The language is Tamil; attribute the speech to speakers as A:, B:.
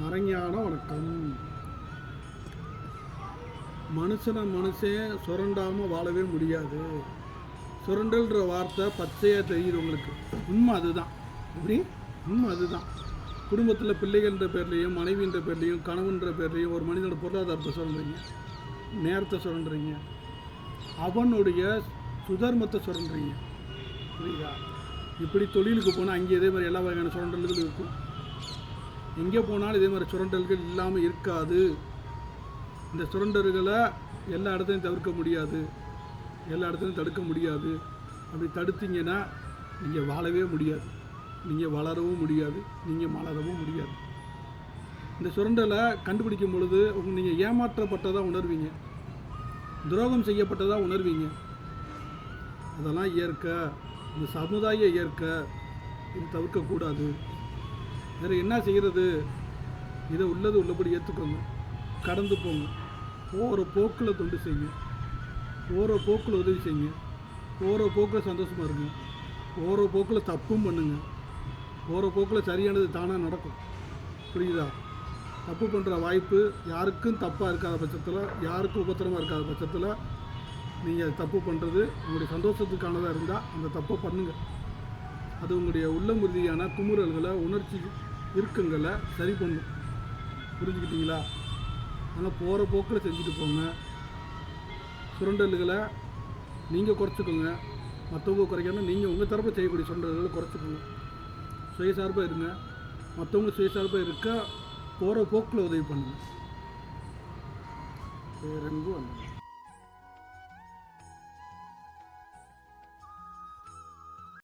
A: மறைஞான வணக்கம். மனுஷனை மனுஷன் சுரண்டாமல் வாழவே முடியாது. சுரண்டல்ன்ற வார்த்தை பச்சையாக தெரியுது உங்களுக்கு. உண்மை அதுதான். அப்படி உண்மை அதுதான். குடும்பத்தில் பிள்ளைகள்ன்ற பேர்லேயும் மனைவின்ற பேர்லேயும் கணவன்ற பேர்லேயும் ஒரு மனிதனோட பொருளாதாரத்தை சுரண்டுறீங்க. நேரத்தை சுரண்டுறீங்க. அவனுடைய சுதர்மத்தை சுரண்டுறீங்க. புரியுதா? இப்படி தொழிலுக்கு போனால் அங்கே இதே மாதிரி எல்லா வகையான சுரண்டல்கள் இருக்கும். எங்கே போனாலும் இதே மாதிரி சுரண்டல்கள் இல்லாமல் இருக்காது. இந்த சுரண்டல்களை எல்லா இடத்துலையும் தவிர்க்க முடியாது. எல்லா இடத்துலையும் தடுக்க முடியாது. அப்படி தடுத்தீங்கன்னா நீங்கள் வாழவே முடியாது. நீங்கள் வளரவும் முடியாது. நீங்கள் மலரவும் முடியாது. இந்த சுரண்டலை கண்டுபிடிக்கும் பொழுது உங்கள் நீங்கள் ஏமாற்றப்பட்டதாக உணர்வீங்க. துரோகம் செய்யப்பட்டதாக உணர்வீங்க. அதெல்லாம் இயற்கை. இந்த சமுதாய இயற்கை. இது தவிர்க்கக்கூடாது. வேறு என்ன செய்கிறது இதை உள்ளது உள்ளபடி ஏற்றுக்கோங்க கடந்து போங்க. போகிற போக்கில் தொண்டு செய்யுங்க. போகிற போக்கில் உதவி செய்யுங்க. போகிற போக்கில் சந்தோஷமாக இருங்க. போகிற போக்கில் தப்பும் பண்ணுங்க. போகிற போக்கில் சரியானது தானாக நடக்கும். புரியுதா? தப்பு பண்ணுற வாய்ப்பு யாருக்கும் தப்பாக இருக்காத பட்சத்தில் யாருக்கும் உபத்திரமாக இருக்காத பட்சத்தில் நீங்கள் தப்பு பண்ணுறது உங்களுடைய சந்தோஷத்துக்கானதாக இருந்தால் அந்த தப்பை பண்ணுங்கள் அது உங்களுடைய உள்ளமுறுதியான குமுறல்களை உணர்ச்சி இருக்குங்களை சரி பண்ணும் புரிஞ்சுக்கிட்டீங்களா? ஆனால் போகிற போக்கில் செஞ்சுட்டு போங்க. சுரண்டல்களை நீங்கள் குறைச்சிக்கோங்க. மற்றவங்க குறைக்காம நீங்கள் உங்கள் தரப்பில் செய்யக்கூடிய சுரண்டல்களை குறைச்சிக்கோங்க. சுயசார்பாக இருங்க. மற்றவங்க சுயசார்பாக இருக்க போகிற போக்கில் உதவி பண்ணுங்க. பேரன்பு அன்பு